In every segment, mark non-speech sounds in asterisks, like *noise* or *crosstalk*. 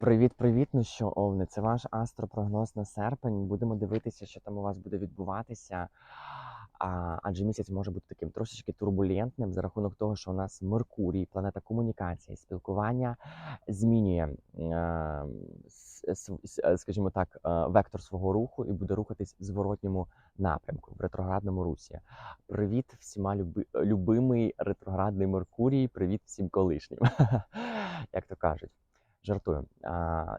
Привіт-привіт! Ну що, Овни, це ваш астропрогноз на серпень. Будемо дивитися, що там у вас буде відбуватися. А, адже місяць може бути таким трошечки турбулентним за рахунок того, що у нас Меркурій, планета комунікації, спілкування змінює, е, е, скажімо так, е, вектор свого руху і буде рухатись в зворотньому напрямку, в ретроградному русі. Привіт всіма люби, любимий ретроградний Меркурій. Привіт всім колишнім, *laughs* як то кажуть. Жартую.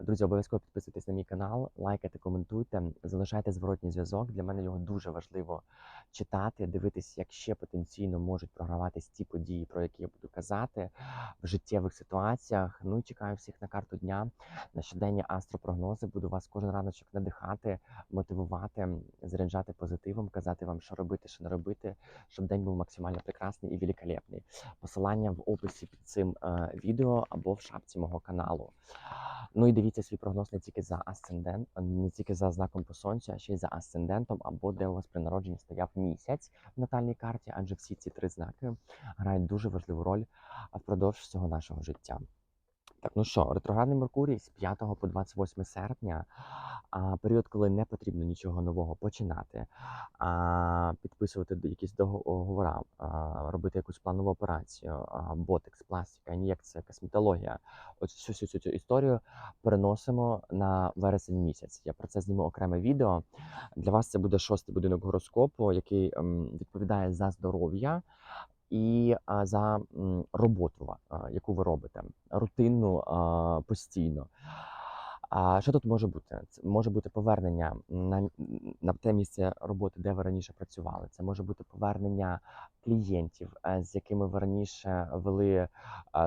Друзі, обов'язково підписуйтесь на мій канал, лайкайте, коментуйте, залишайте зворотній зв'язок. Для мене його дуже важливо читати, дивитись, як ще потенційно можуть програватись ті події, про які я буду казати в життєвих ситуаціях. Ну і чекаю всіх на карту дня, на щоденні астропрогнози. Буду вас кожен раночок надихати, мотивувати, заряджати позитивом, казати вам, що робити, що не робити, щоб день був максимально прекрасний і великолепний. Посилання в описі під цим е, відео або в шапці мого каналу. Ну і дивіться свій прогноз не тільки за асцендент, не тільки за знаком по сонцю, а ще й за асцендентом, або де у вас при народженні стояв місяць в натальній карті, адже всі ці три знаки грають дуже важливу роль впродовж всього нашого життя. Так, ну що, ретроградний Меркурій з 5 по 28 серпня, а, період, коли не потрібно нічого нового починати, а, підписувати якісь договори, а, робити якусь планову операцію, а, ботекс, пластика, ін'єкція, косметологія. Ось всю, всю, всю цю історію переносимо на вересень місяць. Я про це зніму окреме відео. Для вас це буде шостий будинок гороскопу, який ем, відповідає за здоров'я і за роботу, яку ви робите, рутинну постійно. А що тут може бути? Це може бути повернення на, на те місце роботи, де ви раніше працювали. Це може бути повернення клієнтів, е, з якими ви раніше вели, е,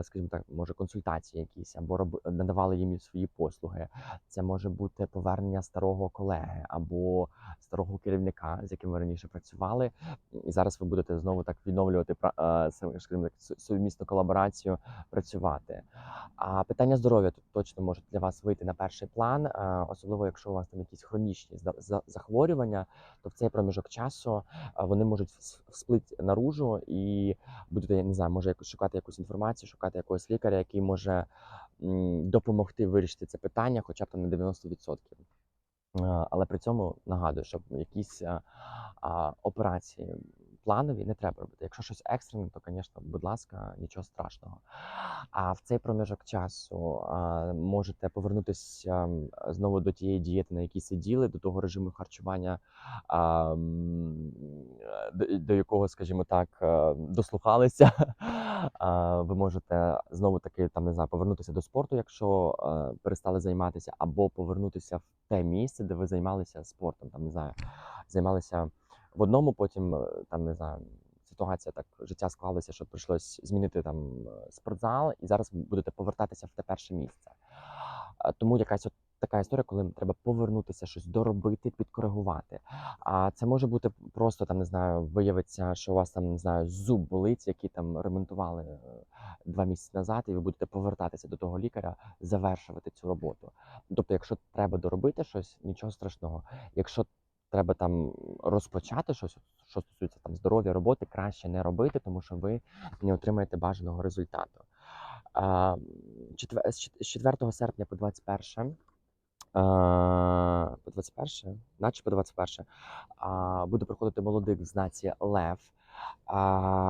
скажімо так, може консультації якісь або роб... надавали їм свої послуги. Це може бути повернення старого колеги або старого керівника, з яким ви раніше працювали, і зараз ви будете знову так відновлювати е, скажімо так, су- сумісну колаборацію працювати. А питання здоров'я тут точно можуть для вас вийти на перший план, е, особливо якщо у вас там якісь хронічні захворювання, то в цей проміжок часу е, вони можуть вс- всплити наружу і будете, я не знаю, може шукати якусь інформацію, шукати якогось лікаря, який може допомогти вирішити це питання, хоча б там на 90%. Е, Але при цьому нагадую, щоб якісь операції планові не треба робити. Якщо щось екстрене, то, звісно, будь ласка, нічого страшного. А в цей проміжок часу можете повернутися знову до тієї дієти, на якій сиділи, до того режиму харчування, до, якого, скажімо так, е, дослухалися. Ви можете знову таки там не знаю, повернутися до спорту, якщо е, перестали займатися, або повернутися в те місце, де ви займалися спортом. Там не знаю, займалися в одному, потім е, там не знаю. Ситуація так життя склалося, що прийшлось змінити там е, спортзал, і зараз будете повертатися в те перше місце. Тому якась от така історія, коли треба повернутися, щось доробити, підкоригувати. А це може бути просто там, не знаю, виявиться, що у вас там не знаю, зуб болить, який там ремонтували е, два місяці назад, і ви будете повертатися до того лікаря, завершувати цю роботу. Тобто, якщо треба доробити щось, нічого страшного. Якщо треба там розпочати щось, що стосується там здоров'я роботи, краще не робити, тому що ви не отримаєте бажаного результату. З 4 серпня по 21 по 21, наче по 21, а, буде проходити молодик в знаці Лев.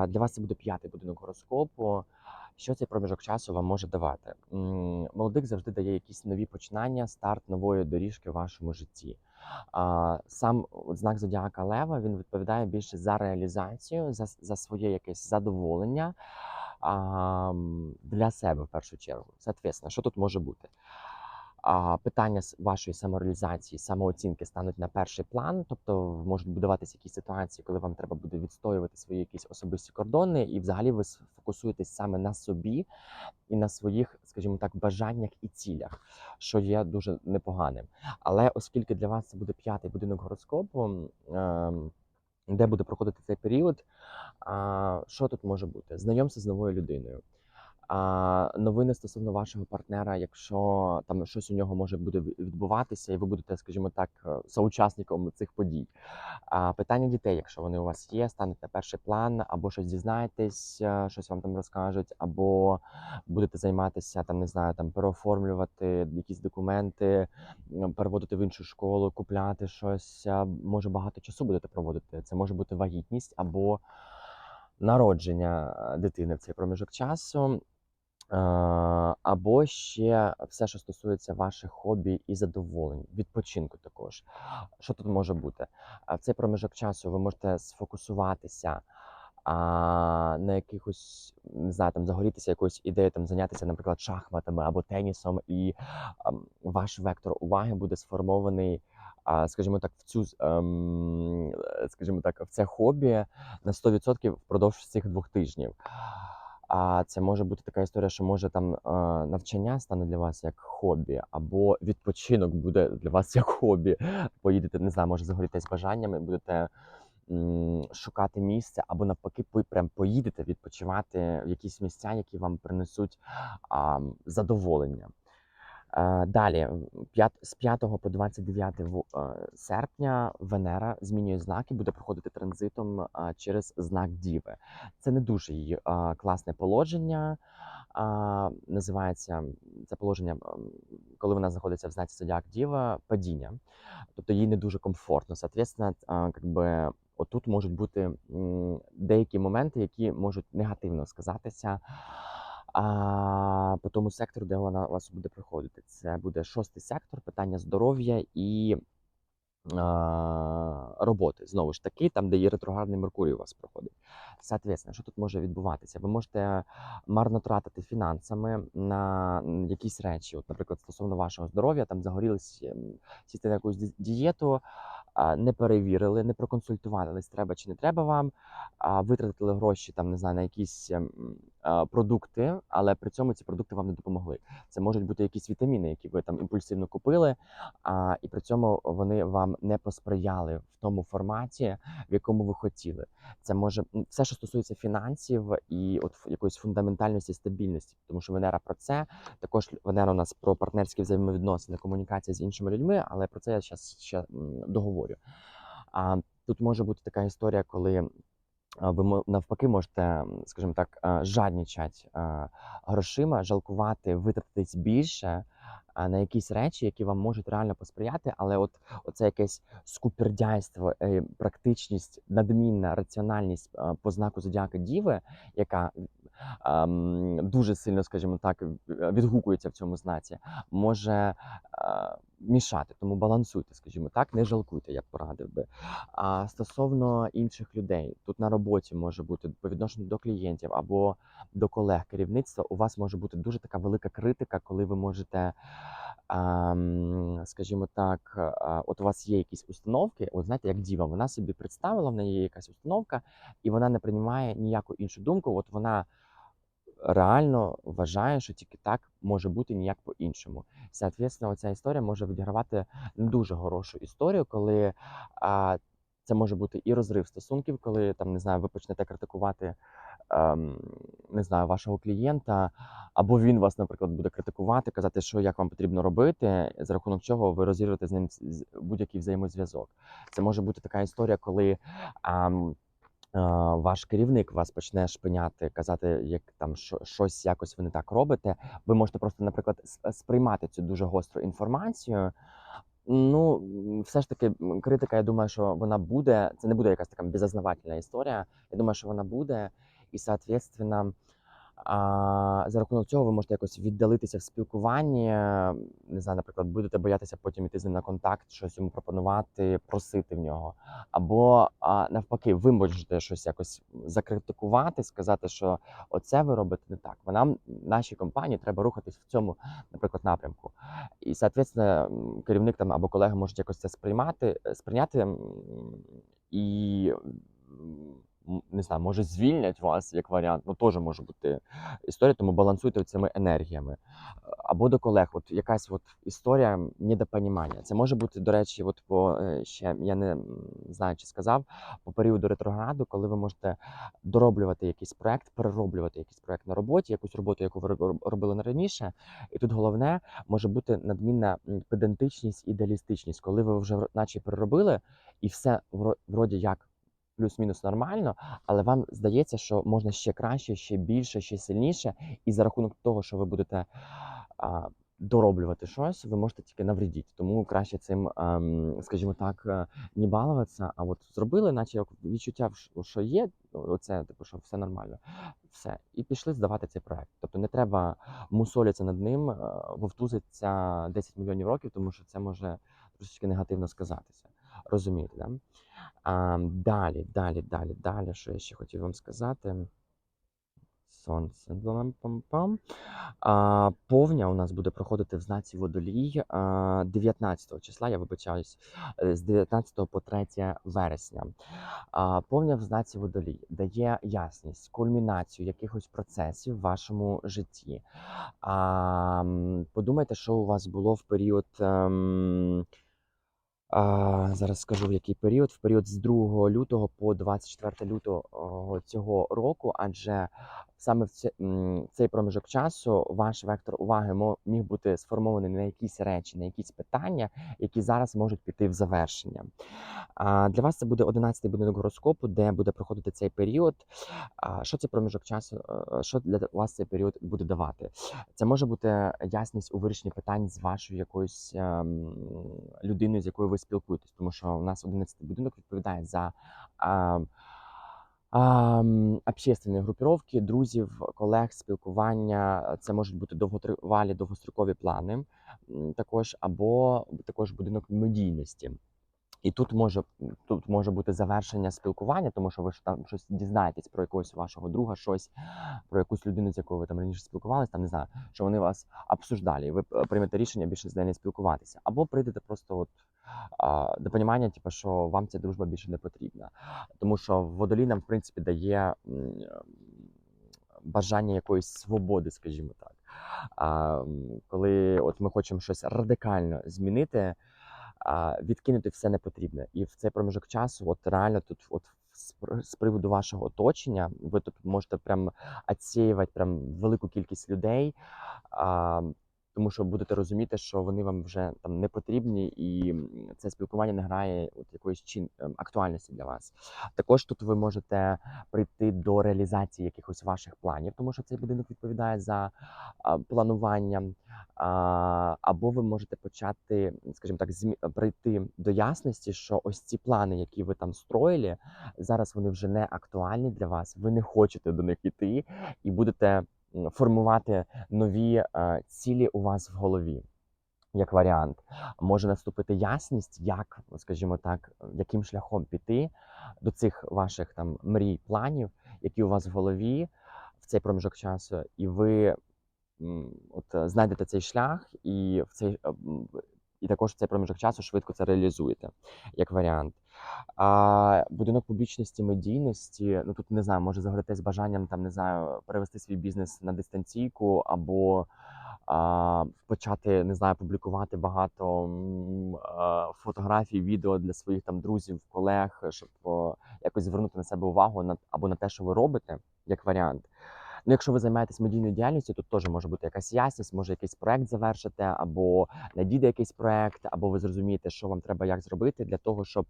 Для вас це буде п'ятий будинок гороскопу. Що цей проміжок часу вам може давати? Молодик завжди дає якісь нові починання, старт нової доріжки в вашому житті. Сам знак зодіака Лева він відповідає більше за реалізацію, за, за своє якесь задоволення для себе в першу чергу. Соответственно, що тут може бути? Питання вашої самореалізації, самооцінки стануть на перший план, тобто можуть будуватися якісь ситуації, коли вам треба буде відстоювати свої якісь особисті кордони, і взагалі ви фокусуєтесь саме на собі і на своїх, скажімо так, бажаннях і цілях, що є дуже непоганим. Але оскільки для вас це буде п'ятий будинок гороскопу, ем, де буде проходити цей період, а, що тут може бути? Знайомство з новою людиною. А, новини стосовно вашого партнера, якщо там щось у нього може буде відбуватися, і ви будете, скажімо так, е, соучасником цих подій. А, питання дітей, якщо вони у вас є, стануть на перший план, або щось дізнаєтесь, е, щось вам там розкажуть, або будете займатися там, не знаю, там переоформлювати якісь документи, переводити в іншу школу, купляти щось. Може багато часу будете проводити. Це може бути вагітність або народження е, дитини в цей проміжок часу. Або ще все, що стосується ваших хобі і задоволень, відпочинку також. Що тут може бути? В цей проміжок часу ви можете сфокусуватися а, на якихось, не знаю, там загорітися якоюсь ідеєю, там зайнятися, наприклад, шахматами або тенісом, і ам, ваш вектор уваги буде сформований, а, скажімо так, в цю, з- ем, скажімо так, в це хобі на 100% впродовж цих двох тижнів. А це може бути така історія, що може там навчання стане для вас як хобі, або відпочинок буде для вас як хобі. Поїдете, не знаю, може загорітесь бажаннями, будете шукати місце, або навпаки, прям поїдете відпочивати в якісь місця, які вам принесуть задоволення. Е, Далі, з 5 по 29 е, серпня Венера змінює знаки, буде проходити транзитом е, через знак Діви. Це не дуже класне положення. Називається це положення, коли вона знаходиться в знаці Зодіак Діва, падіння. Тобто їй не дуже комфортно. Соответственно, а, как би, отут можуть бути деякі моменти, які можуть негативно сказатися а, по тому сектору, де вона у вас буде проходити. Це буде шостий сектор, питання здоров'я і а, роботи. Знову ж таки, там, де є ретроградний Меркурій у вас проходить. Соответственно, що тут може відбуватися? Ви можете марно тратити фінансами на якісь речі. От, наприклад, стосовно вашого здоров'я, там загорілись ем, сісти на якусь дієту, не перевірили, не проконсультувались, треба чи не треба вам, витратили гроші там, не знаю, на якісь ем, продукти, але при цьому ці продукти вам не допомогли. Це можуть бути якісь вітаміни, які ви там імпульсивно купили, а, і при цьому вони вам не посприяли в тому форматі, в якому ви хотіли. Це може все, що стосується фінансів і от якоїсь фундаментальності стабільності, тому що Венера про це. Також Венера у нас про партнерські взаємовідносини, комунікація з іншими людьми, але про це я зараз ще договорю. А тут може бути така історія, коли ви навпаки можете, скажімо так, а, жаднічать грошима, жалкувати, витратитись більше на якісь речі, які вам можуть реально посприяти, але от оце якесь скупердяйство, е, практичність, надмінна раціональність по знаку зодіака Діви, яка дуже сильно, скажімо так, відгукується в цьому знаці, може мішати. Тому балансуйте, скажімо так, не жалкуйте, я б порадив би. А стосовно інших людей, тут на роботі може бути по відношенню до клієнтів або до колег керівництва, у вас може бути дуже така велика критика, коли ви можете. ам, Скажімо так, а, от у вас є якісь установки, от знаєте, як діва, вона собі представила, в неї є якась установка, і вона не приймає ніяку іншу думку. От вона реально вважає, що тільки так може бути ніяк по-іншому. Соответственно, ця історія може відігравати не дуже хорошу історію, коли а, це може бути і розрив стосунків, коли там не знаю, ви почнете критикувати. ем, Не знаю, вашого клієнта, або він вас, наприклад, буде критикувати, казати, що як вам потрібно робити, за рахунок чого ви розірвете з ним будь-який взаємозв'язок. Це може бути така історія, коли а, ваш керівник вас почне шпиняти, казати, як там щось якось ви не так робите. Ви можете просто, наприклад, сприймати цю дуже гостру інформацію. Ну, все ж таки, критика, я думаю, що вона буде. Це не буде якась така безознавательна історія. Я думаю, що вона буде, і, соответственно, за рахунок цього ви можете якось віддалитися в спілкуванні. Не знаю, наприклад, будете боятися потім іти з ним на контакт, щось йому пропонувати, просити в нього. Або а, навпаки, ви можете щось якось закритикувати, сказати, що оце ви робите не так. Бо нам, нашій компанії, треба рухатись в цьому, наприклад, напрямку. І, соответственно, керівник там або колеги можуть якось це сприймати, е, сприйняти і знаю, може звільнять вас як варіант, ну теж може бути історія, тому балансуйте цими енергіями. Або до колег, от якась от історія недопонімання. Це може бути, до речі, от по е, ще я не знаю, чи сказав, по періоду ретрограду, коли ви можете дороблювати якийсь проект, перероблювати якийсь проект на роботі, якусь роботу, яку ви робили раніше. І тут головне може бути надмінна педантичність, ідеалістичність, коли ви вже наче переробили, і все вро- вроді як плюс-мінус нормально, але вам здається, що можна ще краще, ще більше, ще сильніше, і за рахунок того, що ви будете а, дороблювати щось, ви можете тільки навредити. Тому краще цим, ем, скажімо так, е, не балуватися, а от зробили, наче як відчуття, що є, оце, типу, що все нормально, все, і пішли здавати цей проект. Тобто не треба мусолитися над ним, е, вовтузиться 10 мільйонів років, тому що це може трошечки негативно сказатися. Розумієте, да? А, далі, далі, далі, далі. Що я ще хотів вам сказати? Сонце. Пам-пам-пам. А, повня у нас буде проходити в знаці водолій а, 19 числа, я вибачаюсь, е, з 19 по 3 вересня. А, повня в знаці водолій дає ясність, кульмінацію якихось процесів в вашому житті. А, подумайте, що у вас було в період. А, зараз скажу в який період. В період з 2 лютого по 24 лютого цього року, адже саме в цей проміжок часу ваш вектор уваги міг бути сформований на якісь речі, на якісь питання, які зараз можуть піти в завершення. А, для вас це буде 11-й будинок гороскопу, де буде проходити цей період. А, що цей проміжок часу, е, що для вас цей період буде давати? Це може бути ясність у вирішенні питань з вашою якоюсь ем, людиною, з якою ви спілкуєтесь, тому що у нас 11 будинок відповідає за ем, ем, общественні групіровки, друзів, колег, спілкування. Це можуть бути довготривалі, довгострокові плани, також або також будинок медійності. І тут може тут може бути завершення спілкування, тому що ви ж там щось дізнаєтесь про якогось вашого друга, щось про якусь людину, з якою ви там раніше спілкувалися, там не знаю, що вони вас обсуждали, і ви е, приймете рішення більше з нею не спілкуватися, або прийдете просто от а, до понімання, типу, що вам ця дружба більше не потрібна, тому що водолій нам в принципі дає бажання якоїсь свободи, скажімо так. А, коли от ми хочемо щось радикально змінити а, відкинути все непотрібне. І в цей проміжок часу, от реально тут, от з приводу вашого оточення, ви тут можете прям відсіювати прям велику кількість людей. А, тому що будете розуміти, що вони вам вже там не потрібні, і це спілкування не грає от якоїсь чин ем, актуальності для вас. Також тут ви можете прийти до реалізації якихось ваших планів, тому що цей будинок відповідає за планування. Або ви можете почати, скажімо так, прийти до ясності, що ось ці плани, які ви там строїли, зараз вони вже не актуальні для вас. Ви не хочете до них іти і будете формувати нові е, цілі у вас в голові. Як варіант, може наступити ясність, як, скажімо так, яким шляхом піти до цих ваших там мрій, планів, які у вас в голові в цей проміжок часу, і ви от знайдете цей шлях, і в цей е, і також цей проміжок часу швидко це реалізуєте, як варіант. А будинок публічності, медійності, ну тут не знаю, може загоритись бажанням там, не знаю, перевести свій бізнес на дистанційку або а, почати, не знаю, публікувати багато а, фотографій, відео для своїх там друзів, колег, щоб о, якось звернути на себе увагу на або на те, що ви робите, як варіант. Ну, якщо ви займаєтесь медійною діяльністю, тут теж може бути якась ясність, може якийсь проект завершити, або надійде якийсь проект, або ви зрозумієте, що вам треба як зробити для того, щоб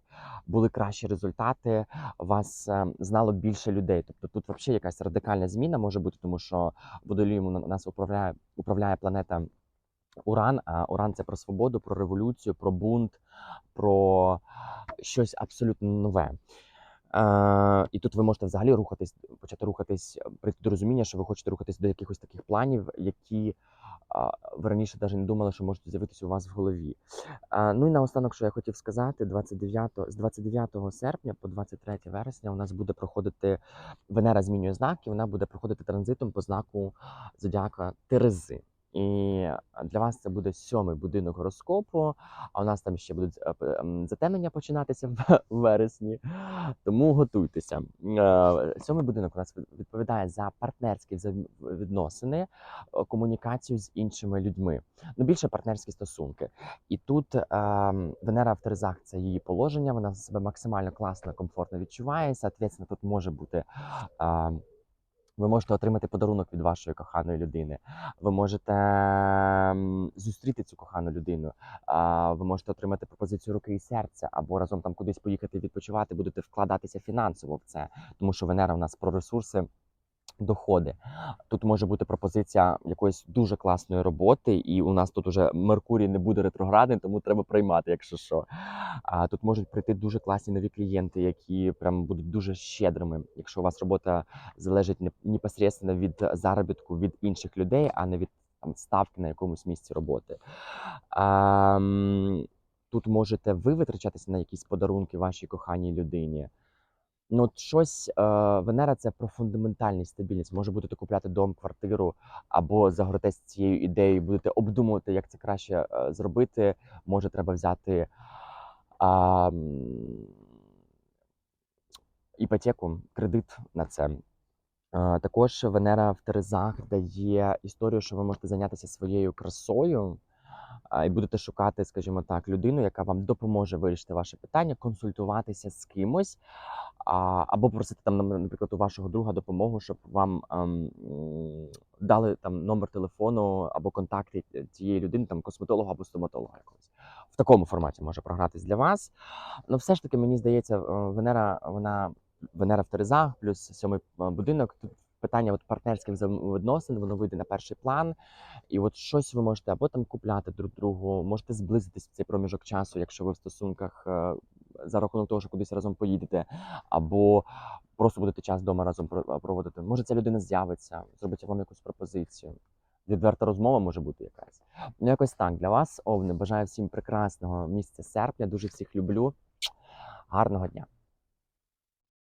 були кращі результати, вас е, знало більше людей. Тобто тут взагалі якась радикальна зміна може бути, тому що водолієм на- нас управляє управляє планета Уран. А Уран це про свободу, про революцію, про бунт, про щось абсолютно нове. І тут ви можете взагалі рухатись, почати рухатись, прийти до розуміння, що ви хочете рухатись до якихось таких планів, які ви раніше навіть не думали, що можуть з'явитися у вас в голові. Ну і наостанок, що я хотів сказати, 29, з 29 серпня по 23 вересня у нас буде проходити Венера змінює знак, і вона буде проходити транзитом по знаку зодіака Терези. І для вас це буде сьомий будинок гороскопу. А у нас там ще будуть е, ем, затемнення починатися в *laughs* вересні. Тому готуйтеся. Е, Сьомий будинок у нас відповідає за партнерські взаємовідносини, е, комунікацію з іншими людьми. Ну, більше партнерські стосунки. І тут ем, Венера в Терезах це її положення. Вона себе максимально класно, комфортно відчуває. Соответственно, тут може бути. Ви можете отримати подарунок від вашої коханої людини. Ви можете зустріти цю кохану людину. Ви можете отримати пропозицію руки і серця, або разом там кудись поїхати відпочивати, будете вкладатися фінансово в це, тому що Венера в нас про ресурси. Доходи тут може бути пропозиція якоїсь дуже класної роботи, і у нас тут уже Меркурій не буде ретроградний, тому треба приймати, якщо що. А тут можуть прийти дуже класні нові клієнти, які прям будуть дуже щедрими, якщо у вас робота залежить не непосредственно від заробітку від інших людей, а не від там, ставки на якомусь місці роботи. А, тут можете ви витрачатися на якісь подарунки вашій коханій людині. Ну, от щось е, Венера це про фундаментальність стабільність. Може будете купляти дом, квартиру, або загоритесь цією ідеєю, будете обдумувати, як це краще е, зробити. Може, треба взяти м, іпотеку, кредит на це. Е, Також Венера в Терезах дає історію, що ви можете зайнятися своєю красою і будете шукати, скажімо так, людину, яка вам допоможе вирішити ваше питання, консультуватися з кимось, або просити там, наприклад, у вашого друга допомогу, щоб вам ем, дали там номер телефону або контакти цієї людини, там косметолога або стоматолога якогось. В такому форматі може програтись для вас. Ну, все ж таки, мені здається, е, Венера, вона Венера в Терезах, плюс сьомий е, будинок. Тут питання от партнерських взаємовідносин, воно вийде на перший план. І от щось ви можете або там купляти друг другу, можете зблизитись в цей проміжок часу, якщо ви в стосунках е, за рахунок того, що кудись разом поїдете, або просто будете час вдома разом проводити. Може, ця людина з'явиться, зробить вам якусь пропозицію. Відверта розмова може бути якась. Ну, якось так. Для вас, Овни, бажаю всім прекрасного місяця серпня. Дуже всіх люблю. Гарного дня!